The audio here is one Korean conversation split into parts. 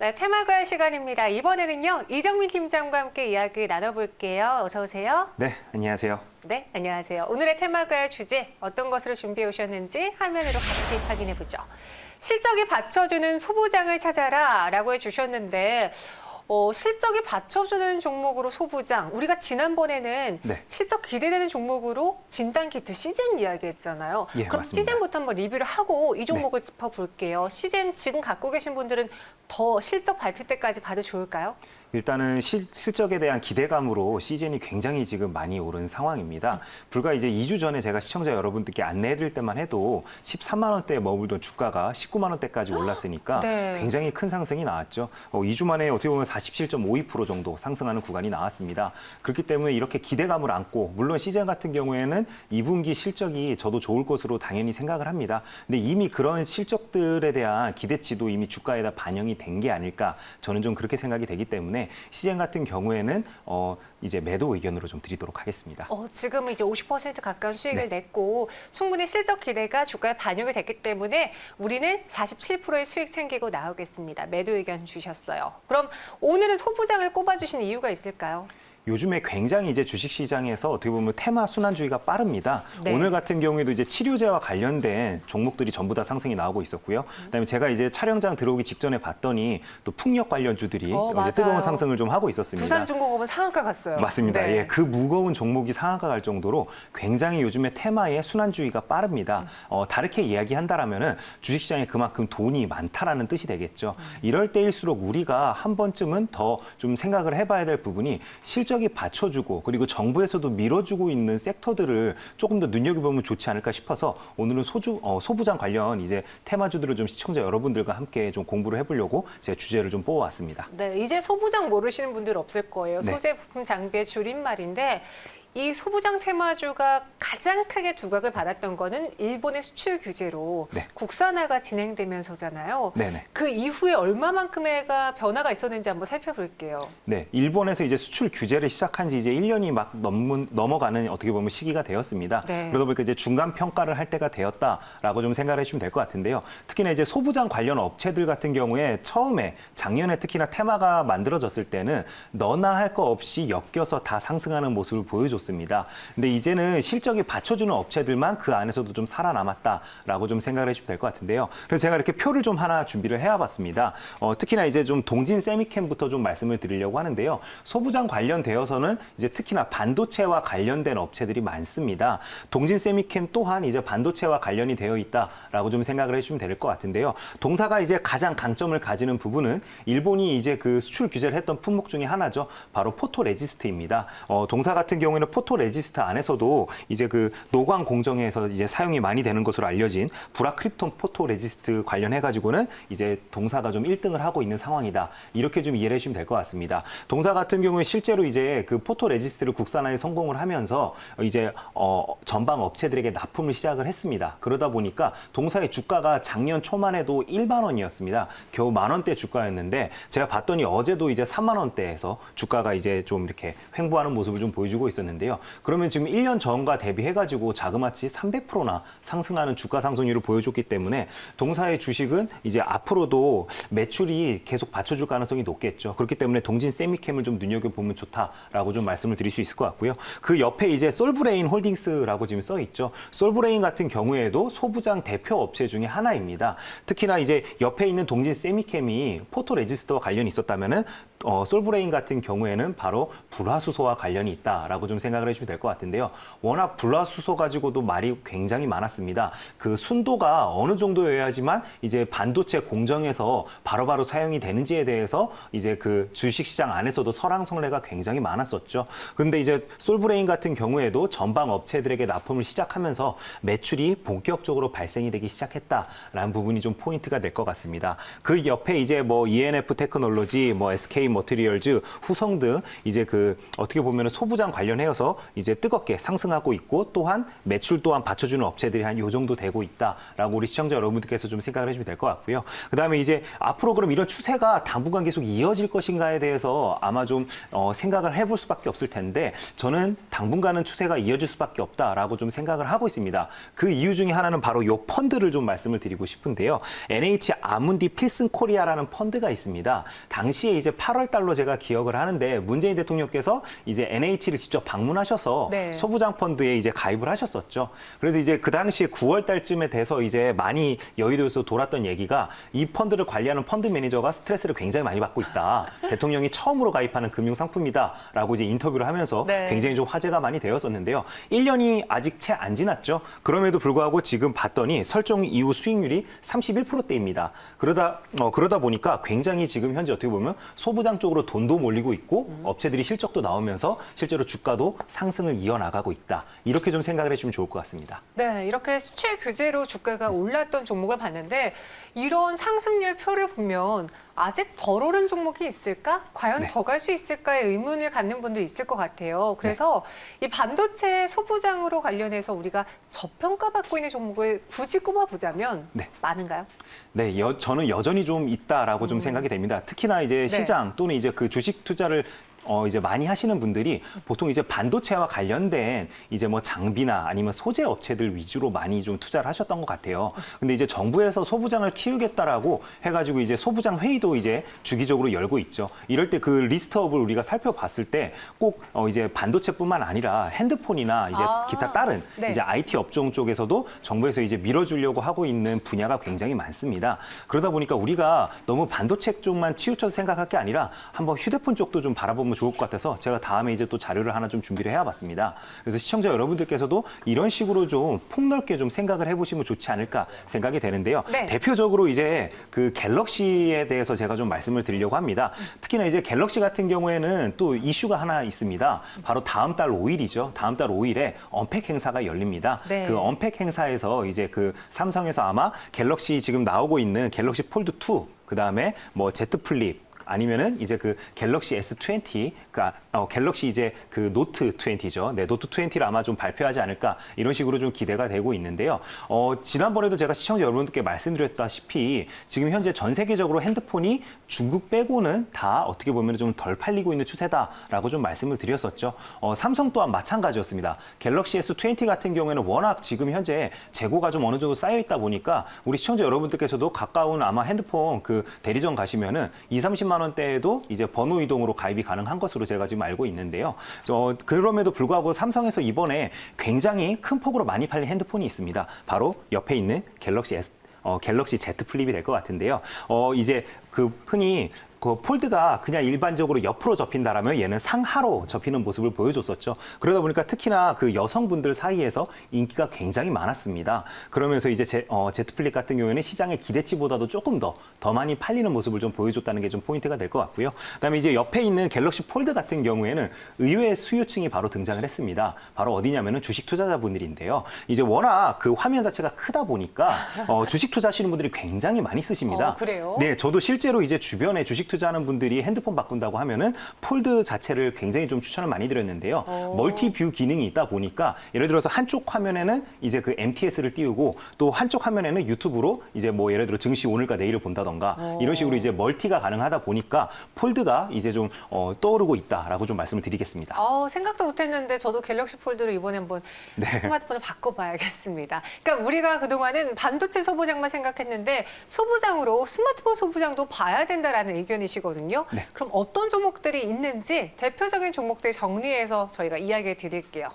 네, 테마과의 시간입니다. 이번에는요, 이정민 팀장과 함께 이야기 나눠볼게요. 어서 오세요. 네, 안녕하세요. 네, 안녕하세요. 오늘의 테마과의 주제 어떤 것으로 준비해 오셨는지 화면으로 같이 확인해 보죠. 실적이 받쳐주는 소부장을 찾아라라고 해주셨는데 어, 실적이 받쳐주는 종목으로 소부장. 우리가 지난번에는 네. 실적 기대되는 종목으로 진단 키트 시즌 이야기했잖아요. 예, 그럼 맞습니다. 시즌부터 한번 리뷰를 하고 이 종목을 짚어볼게요. 시즌 지금 갖고 계신 분들은 더 실적 발표 때까지 봐도 좋을까요? 일단은 실, 실적에 대한 기대감으로 시즌이 굉장히 지금 많이 오른 상황입니다. 불과 이제 2주 전에 제가 시청자 여러분들께 안내해드릴 때만 해도 13만 원대에 머물던 주가가 19만 원대까지 올랐으니까 네. 굉장히 큰 상승이 나왔죠. 어, 2주 만에 어떻게 보면 47.52% 정도 상승하는 구간이 나왔습니다. 그렇기 때문에 이렇게 기대감을 안고 물론 시즌 같은 경우에는 2분기 실적이 저도 좋을 것으로 당연히 생각을 합니다. 근데 이미 그런 실적들에 대한 기대치도 이미 주가에다 반영이 된 게 아닐까 저는 좀 그렇게 생각이 되기 때문에 시즌 같은 경우에는 어, 이제 매도 의견으로 좀 드리도록 하겠습니다. 어, 지금 이제 50% 가까운 수익을 네. 냈고 충분히 실적 기대가 주가에 반영이 됐기 때문에 우리는 47%의 수익 챙기고 나오겠습니다. 매도 의견 주셨어요. 그럼 오늘은 소부장을 꼽아주신 이유가 있을까요? 요즘에 굉장히 이제 주식 시장에서 어떻게 보면 테마 순환주의가 빠릅니다. 네. 오늘 같은 경우에도 이제 치료제와 관련된 종목들이 전부 다 상승이 나오고 있었고요. 그다음에 제가 이제 촬영장 들어오기 직전에 봤더니 또 풍력 관련주들이 어, 이제 맞아요. 뜨거운 상승을 좀 하고 있었습니다. 부산중공업은 상한가 갔어요. 맞습니다. 네. 예, 그 무거운 종목이 상한가 갈 정도로 굉장히 요즘에 테마의 순환주의가 빠릅니다. 어, 다르게 이야기한다라면은 주식시장에 그만큼 돈이 많다라는 뜻이 되겠죠. 이럴 때일수록 우리가 한 번쯤은 더 좀 생각을 해봐야 될 부분이 실 적이 받쳐주고 그리고 정부에서도 밀어주고 있는 섹터들을 조금 더 눈여겨보면 좋지 않을까 싶어서 오늘은 소주 어, 소부장 관련 이제 테마주들을 좀 시청자 여러분들과 함께 좀 공부를 해보려고 제가 주제를 좀 뽑아왔습니다. 네, 이제 소부장 모르시는 분들 없을 거예요. 네. 소재 부품 장비의 줄임말인데 이 소부장 테마주가 가장 크게 두각을 받았던 거는 일본의 수출 규제로 네. 국산화가 진행되면서잖아요. 네네. 그 이후에 얼마만큼의가 변화가 있었는지 한번 살펴볼게요. 네, 일본에서 이제 수출 규제를 시작한 지 이제 1년이 막 넘은, 넘어가는 어떻게 보면 시기가 되었습니다. 네. 그러다 보니까 이제 중간 평가를 할 때가 되었다라고 좀 생각을 해주시면 될 것 같은데요. 특히나 이제 소부장 관련 업체들 같은 경우에 처음에 작년에 특히나 테마가 만들어졌을 때는 너나 할 거 없이 엮여서 다 상승하는 모습을 보여줬 습니다. 근데 이제는 실적이 받쳐주는 업체들만 그 안에서도 좀 살아남았다라고 좀 생각을 해주시면 될 것 같은데요. 그래서 제가 이렇게 표를 좀 하나 준비를 해와봤습니다. 어, 특히나 이제 좀 동진 세미캠부터 좀 말씀을 드리려고 하는데요. 소부장 관련되어서는 이제 특히나 반도체와 관련된 업체들이 많습니다. 동진 세미캠 또한 이제 반도체와 관련이 되어 있다라고 좀 생각을 해주시면 될 것 같은데요. 동사가 이제 가장 강점을 가지는 부분은 일본이 이제 그 수출 규제를 했던 품목 중에 하나죠. 바로 포토 레지스트입니다. 어, 동사 같은 경우에는 포토 레지스트 안에서도 이제 그 노광 공정에서 이제 사용이 많이 되는 것으로 알려진 브라크립톤 포토 레지스트 관련해 가지고는 이제 동사가 좀 1등을 하고 있는 상황이다. 이렇게 좀 이해를 해 주시면 될 것 같습니다. 동사 같은 경우에 실제로 이제 그 포토 레지스트를 국산화에 성공을 하면서 이제 어, 전방 업체들에게 납품을 시작을 했습니다. 그러다 보니까 동사의 주가가 작년 초만 해도 1만 원이었습니다. 겨우 만 원대 주가였는데 제가 봤더니 어제도 이제 3만 원대에서 주가가 이제 좀 이렇게 횡보하는 모습을 좀 보여주고 있었는데 요. 그러면 지금 1년 전과 대비해가지고 자그마치 300%나 상승하는 주가 상승률을 보여줬기 때문에 동사의 주식은 이제 앞으로도 매출이 계속 받쳐줄 가능성이 높겠죠. 그렇기 때문에 동진 세미캠을 좀 눈여겨보면 좋다라고 좀 말씀을 드릴 수 있을 것 같고요. 그 옆에 이제 솔브레인 홀딩스라고 지금 써 있죠. 솔브레인 같은 경우에도 소부장 대표 업체 중에 하나입니다. 특히나 이제 옆에 있는 동진 세미캠이 포토 레지스터와 관련이 있었다면은 어, 솔브레인 같은 경우에는 바로 불화수소와 관련이 있다라고 좀 생각을 해주시면 될 것 같은데요. 워낙 불화수소 가지고도 말이 굉장히 많았습니다. 그 순도가 어느 정도여야지만 이제 반도체 공정에서 바로바로 사용이 되는지에 대해서 이제 그 주식시장 안에서도 설왕설래가 굉장히 많았었죠. 근데 이제 솔브레인 같은 경우에도 전방 업체들에게 납품을 시작하면서 매출이 본격적으로 발생이 되기 시작했다라는 부분이 좀 포인트가 될 것 같습니다. 그 옆에 이제 뭐 ENF 테크놀로지, 뭐 SK 머티리얼즈, 후성 등 이제 그 어떻게 보면 소부장 관련해서 이제 뜨겁게 상승하고 있고 또한 매출 또한 받쳐주는 업체들이 한 요 정도 되고 있다라고 우리 시청자 여러분들께서 좀 생각을 해주시면 될 것 같고요. 그 다음에 이제 앞으로 그럼 이런 추세가 당분간 계속 이어질 것인가에 대해서 아마 좀 어, 생각을 해볼 수밖에 없을 텐데 저는 당분간은 추세가 이어질 수밖에 없다라고 좀 생각을 하고 있습니다. 그 이유 중에 하나는 바로 요 펀드를 좀 말씀을 드리고 싶은데요. NH 아문디 필슨 코리아라는 펀드가 있습니다. 당시에 이제 8월 달로 제가 기억을 하는데 문재인 대통령께서 이제 NH를 직접 방문하셔서 네. 소부장 펀드에 이제 가입을 하셨었죠. 그래서 이제 그 당시에 9월 달쯤에 돼서 이제 많이 여의도에서 돌았던 얘기가 이 펀드를 관리하는 펀드 매니저가 스트레스를 굉장히 많이 받고 있다. 대통령이 처음으로 가입하는 금융 상품이다라고 이제 인터뷰를 하면서 네. 굉장히 좀 화제가 많이 되었었는데요. 1년이 아직 채 안 지났죠. 그럼에도 불구하고 지금 봤더니 설정 이후 수익률이 31%대입니다. 그러다 어, 그러다 보니까 굉장히 지금 현재 어떻게 보면 소부장 쪽으로 돈도 몰리고 있고 업체들이 실적도 나오면서 실제로 주가도 상승을 이어나가고 있다. 이렇게 좀 생각을 해주면 좋을 것 같습니다. 네, 이렇게 수출 규제로 주가가 올랐던 종목을 봤는데 이런 상승률 표를 보면 아직 덜 오른 종목이 있을까? 과연 네. 더갈 수 있을까의 의문을 갖는 분도 있을 것 같아요. 그래서 이 반도체 소부장으로 관련해서 우리가 저평가받고 있는 종목을 굳이 꼽아보자면 네. 많은가요? 네, 여, 저는 여전히 좀 있다라고 좀 생각이 됩니다. 특히나 이제 네. 시장 또는 이제 그 주식 투자를 어 이제 많이 하시는 분들이 보통 이제 반도체와 관련된 이제 뭐 장비나 아니면 소재 업체들 위주로 많이 좀 투자를 하셨던 것 같아요. 근데 이제 정부에서 소부장을 키우겠다라고 해가지고 이제 소부장 회의도 이제 주기적으로 열고 있죠. 이럴 때 그 리스트업을 우리가 살펴봤을 때 꼭 어 이제 반도체뿐만 아니라 핸드폰이나 이제 아, 기타 다른 네. 이제 IT 업종 쪽에서도 정부에서 이제 밀어주려고 하고 있는 분야가 굉장히 많습니다. 그러다 보니까 우리가 너무 반도체 쪽만 치우쳐서 생각할 게 아니라 한번 휴대폰 쪽도 좀 바라보면 좋을 것 같아서 제가 다음에 이제 또 자료를 하나 좀 준비를 해와봤습니다. 그래서 시청자 여러분들께서도 이런 식으로 좀 폭넓게 좀 생각을 해보시면 좋지 않을까 생각이 되는데요. 네. 대표적으로 이제 그 갤럭시에 대해서 제가 좀 말씀을 드리려고 합니다. 특히나 이제 갤럭시 같은 경우에는 또 이슈가 하나 있습니다. 바로 다음 달 5일이죠. 다음 달 5일에 언팩 행사가 열립니다. 네. 그 언팩 행사에서 이제 그 삼성에서 아마 갤럭시 지금 나오고 있는 갤럭시 폴드 2, 그 다음에 뭐 Z 플립, 아니면은 이제 그 갤럭시 S20, 그러니까 어, 갤럭시 이제 그 노트 20죠. 네, 노트 20를 아마 좀 발표하지 않을까 이런 식으로 좀 기대가 되고 있는데요. 어, 지난번에도 제가 시청자 여러분들께 말씀드렸다시피 지금 현재 전 세계적으로 핸드폰이 중국 빼고는 다 어떻게 보면 좀 덜 팔리고 있는 추세다라고 좀 말씀을 드렸었죠. 어, 삼성 또한 마찬가지였습니다. 갤럭시 S20 같은 경우에는 워낙 지금 현재 재고가 좀 어느 정도 쌓여 있다 보니까 우리 시청자 여러분들께서도 가까운 아마 핸드폰 그 대리점 가시면은 2, 30만 원대에도 이제 번호 이동으로 가입이 가능한 것으로 제가 지금 알고 있는데요. 저 그럼에도 불구하고 삼성에서 이번에 굉장히 큰 폭으로 많이 팔린 핸드폰이 있습니다. 바로 옆에 있는 갤럭시 S 어, 갤럭시 Z 플립이 될 것 같은데요. 어, 이제 그 흔히 그 폴드가 그냥 일반적으로 옆으로 접힌다라면 얘는 상하로 접히는 모습을 보여줬었죠. 그러다 보니까 특히나 그 여성분들 사이에서 인기가 굉장히 많았습니다. 그러면서 이제 제, 어, 플립 같은 경우에는 시장의 기대치보다도 조금 더 더 많이 팔리는 모습을 좀 보여줬다는 게 좀 포인트가 될 것 같고요. 그 다음에 이제 옆에 있는 갤럭시 폴드 같은 경우에는 의외의 수요층이 바로 등장을 했습니다. 바로 어디냐면은 주식 투자자분들인데요. 이제 워낙 그 화면 자체가 크다 보니까 어, 주식 투자하시는 분들이 굉장히 많이 쓰십니다. 어, 그래요? 네, 저도 실제로 이제 주변에 주식 투자하는 분들이 핸드폰 바꾼다고 하면은 폴드 자체를 굉장히 좀 추천을 많이 드렸는데요. 오. 멀티 뷰 기능이 있다 보니까 예를 들어서 한쪽 화면에는 이제 그 MTS를 띄우고 또 한쪽 화면에는 유튜브로 이제 뭐 예를 들어 증시 오늘과 내일을 본다던가 이런 식으로 이제 멀티가 가능하다 보니까 폴드가 이제 좀 어, 떠오르고 있다라고 좀 말씀을 드리겠습니다. 어, 생각도 못했는데 저도 갤럭시 폴드를 이번에 한번 네. 스마트폰을 바꿔봐야겠습니다. 그러니까 우리가 그동안은 반도체 소부장만 생각했는데 소부장으로 스마트폰 소부장도 봐야 된다라는 의견 이시거든요. 네. 그럼 어떤 종목들이 있는지 대표적인 종목들 정리해서 저희가 이야기해 드릴게요.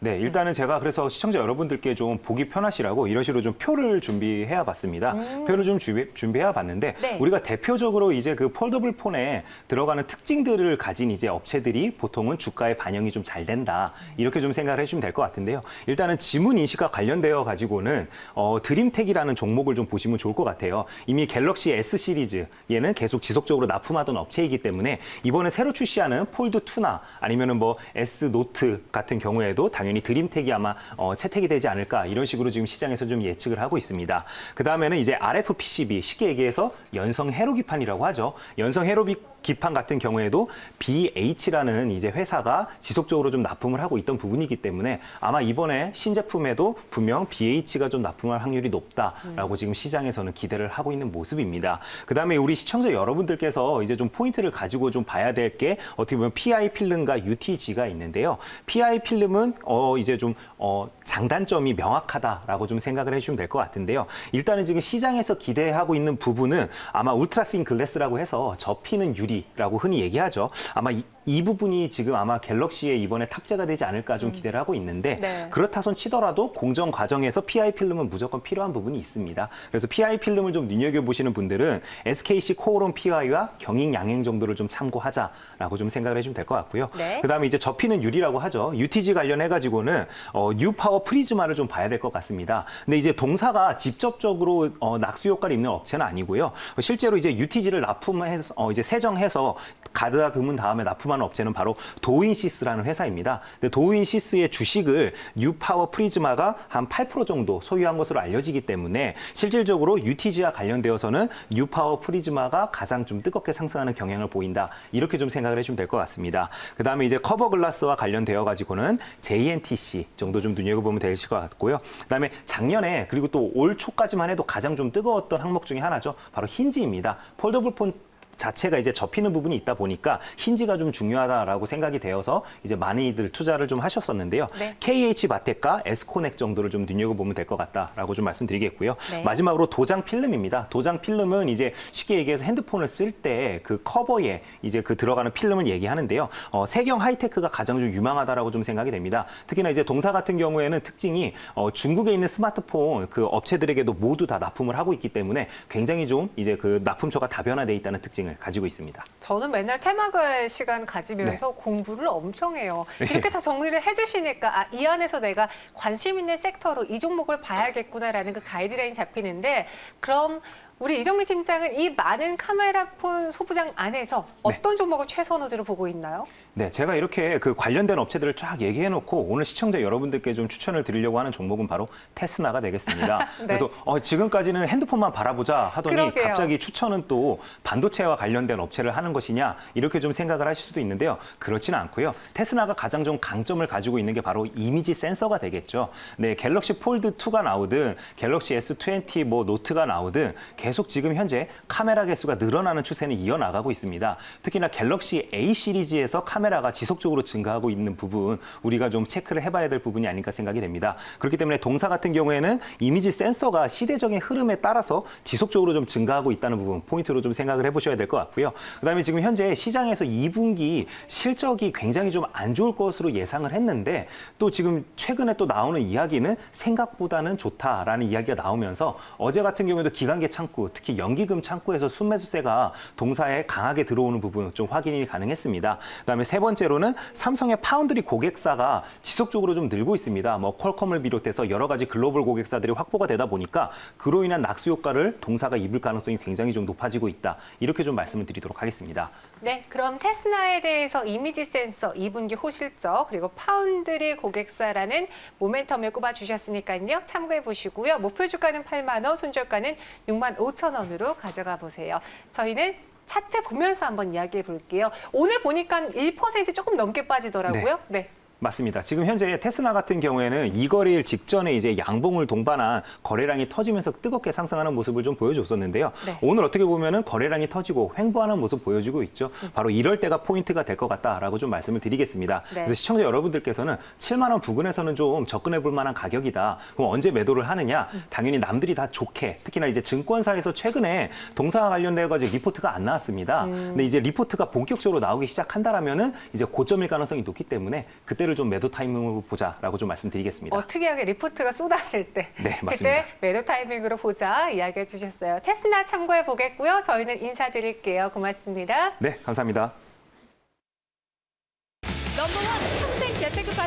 네, 일단은 제가 그래서 시청자 여러분들께 좀 보기 편하시라고 이런 식으로 좀 표를 준비해 봤습니다. 표를 좀 준비, 준비해 봤는데 네. 우리가 대표적으로 이제 그 폴더블 폰에 들어가는 특징들을 가진 이제 업체들이 보통은 주가에 반영이 좀 잘 된다. 이렇게 좀 생각을 해주시면 될 것 같은데요. 일단은 지문 인식과 관련되어 가지고는 어, 드림텍이라는 종목을 좀 보시면 좋을 것 같아요. 이미 갤럭시 S 시리즈 얘는 계속 지속적으로 납품하던 업체이기 때문에 이번에 새로 출시하는 폴드 2나 아니면은 뭐 S 노트 같은 경우에도 당연히 드림텍이 아마 어, 채택이 되지 않을까 이런 식으로 지금 시장에서 좀 예측을 하고 있습니다. 그 다음에는 이제 RF PCB 쉽게 얘기해서 연성 회로기판이라고 하죠. 연성 회로기 기판 같은 경우에도 BH라는 이제 회사가 지속적으로 좀 납품을 하고 있던 부분이기 때문에 아마 이번에 신제품에도 분명 BH가 좀 납품할 확률이 높다라고 지금 시장에서는 기대를 하고 있는 모습입니다. 그다음에 우리 시청자 여러분들께서 이제 좀 포인트를 가지고 좀 봐야 될 게 어떻게 보면 PI 필름과 UTG가 있는데요. PI 필름은 어 이제 좀 어 장단점이 명확하다라고 좀 생각을 해주시면 될 것 같은데요. 일단은 지금 시장에서 기대하고 있는 부분은 아마 울트라핀 글래스라고 해서 접히는 유리 라고 흔히 얘기하죠. 아마 이, 이 부분이 지금 아마 갤럭시에 이번에 탑재가 되지 않을까 좀 기대를 하고 있는데 네. 그렇다 손 치더라도 공정 과정에서 PI 필름은 무조건 필요한 부분이 있습니다. 그래서 PI 필름을 좀 눈여겨 보시는 분들은 SKC 코오론 PI와 경익 양행 정도를 좀 참고하자라고 좀 생각을 해주면 될 것 같고요. 네. 그다음에 이제 접히는 유리라고 하죠. UTG 관련해 가지고는 어, 뉴파워 프리즈마를 좀 봐야 될 것 같습니다. 근데 이제 동사가 직접적으로 어, 낙수 효과를 입는 업체는 아니고요. 실제로 이제 UTG를 납품해서 어, 이제 세정해서 가드가 금은 다음에 납품하는 업체는 바로 도인시스라는 회사입니다. 도인시스의 주식을 뉴파워 프리즈마가 한 8% 정도 소유한 것으로 알려지기 때문에 실질적으로 UTG와 관련되어서는 뉴파워 프리즈마가 가장 좀 뜨겁게 상승하는 경향을 보인다. 이렇게 좀 생각을 해주면 될 것 같습니다. 그 다음에 이제 커버 글라스와 관련되어 가지고는 JNTC 정도 좀 눈여겨보면 되실 것 같고요. 그 다음에 작년에 그리고 또 올 초까지만 해도 가장 좀 뜨거웠던 항목 중에 하나죠. 바로 힌지입니다. 폴더블 폰 자체가 이제 접히는 부분이 있다 보니까 힌지가 좀 중요하다라고 생각이 되어서 이제 많이들 투자를 좀 하셨었는데요. 네. KH 바텍과 에스코넥 정도를 좀 눈여겨보면 될 것 같다라고 좀 말씀드리겠고요. 네. 마지막으로 도장 필름입니다. 도장 필름은 이제 쉽게 얘기해서 핸드폰을 쓸 때 그 커버에 이제 그 들어가는 필름을 얘기하는데요. 어, 세경 하이테크가 가장 좀 유망하다라고 좀 생각이 됩니다. 특히나 이제 동사 같은 경우에는 특징이 어, 중국에 있는 스마트폰 그 업체들에게도 모두 다 납품을 하고 있기 때문에 굉장히 좀 이제 그 납품처가 다변화돼 있다는 특징 을 가지고 있습니다. 저는 맨날 테마갈 시간 가지면서 공부를 엄청 해요. 이렇게 다 정리를 해주시니까 아, 이 안에서 내가 관심 있는 섹터로 이 종목을 봐야겠구나라는 그 가이드라인 잡히는데 그럼 우리 이정미 팀장은 이 많은 카메라폰 소부장 안에서 어떤 종목을 최선호주로 보고 있나요? 네, 제가 이렇게 그 관련된 업체들을 쫙 얘기해 놓고 오늘 시청자 여러분들께 좀 추천을 드리려고 하는 종목은 바로 테스나가 되겠습니다. 네. 그래서 어, 지금까지는 핸드폰만 바라보자 하더니 그러게요. 갑자기 추천은 또 반도체와 관련된 업체를 하는 것이냐 이렇게 좀 생각을 하실 수도 있는데요. 그렇지는 않고요. 테스나가 가장 좀 강점을 가지고 있는 게 바로 이미지 센서가 되겠죠. 네, 갤럭시 폴드 2가 나오든 갤럭시 S20 뭐 노트가 나오든 계속 지금 현재 카메라 개수가 늘어나는 추세는 이어나가고 있습니다. 특히나 갤럭시 A 시리즈에서 카메라가 지속적으로 증가하고 있는 부분 우리가 좀 체크를 해봐야 될 부분이 아닐까 생각이 됩니다. 그렇기 때문에 동사 같은 경우에는 이미지 센서가 시대적인 흐름에 따라서 지속적으로 좀 증가하고 있다는 부분 포인트로 좀 생각을 해보셔야 될 것 같고요. 그다음에 지금 현재 시장에서 2분기 실적이 굉장히 좀 안 좋을 것으로 예상을 했는데 또 지금 최근에 또 나오는 이야기는 생각보다는 좋다라는 이야기가 나오면서 어제 같은 경우에도 기관계 창구 특히 연기금 창구에서 순매수세가 동사에 강하게 들어오는 부분 좀 확인이 가능했습니다. 그다음에 세 번째로는 삼성의 파운드리 고객사가 지속적으로 좀 늘고 있습니다. 뭐 퀄컴을 비롯해서 여러 가지 글로벌 고객사들이 확보가 되다 보니까 그로 인한 낙수 효과를 동사가 입을 가능성이 굉장히 좀 높아지고 있다. 이렇게 좀 말씀을 드리도록 하겠습니다. 네, 그럼 테스나에 대해서 이미지 센서, 2분기 호실적, 그리고 파운드리 고객사라는 모멘텀을 꼽아주셨으니까요. 참고해 보시고요. 목표 주가는 8만 원, 손절가는 6만 5천 원으로 가져가 보세요. 저희는 차트 보면서 한번 이야기해 볼게요. 오늘 보니까 1% 조금 넘게 빠지더라고요. 네. 맞습니다. 지금 현재 테스나 같은 경우에는 이 거래일 직전에 이제 양봉을 동반한 거래량이 터지면서 뜨겁게 상승하는 모습을 좀 보여줬었는데요. 네. 오늘 어떻게 보면은 거래량이 터지고 횡보하는 모습 보여주고 있죠. 바로 이럴 때가 포인트가 될 것 같다라고 좀 말씀을 드리겠습니다. 네. 그래서 시청자 여러분들께서는 7만 원 부근에서는 좀 접근해 볼 만한 가격이다. 그럼 언제 매도를 하느냐? 당연히 남들이 다 좋게 특히나 이제 증권사에서 최근에 동사와 관련돼 가지고 리포트가 안 나왔습니다. 근데 이제 리포트가 본격적으로 나오기 시작한다라면은 이제 고점일 가능성이 높기 때문에 그때 를좀 매도 타이밍으로 보자라고 좀 말씀드리겠습니다. 어, 특이하게 리포트가 쏟아질 때 네, 그때 맞습니다. 매도 타이밍으로 보자 이야기해 주셨어요. 테스나 참고해 보겠고요. 저희는 인사드릴게요. 고맙습니다. 네, 감사합니다. 넘버원 평생 재테크 파트너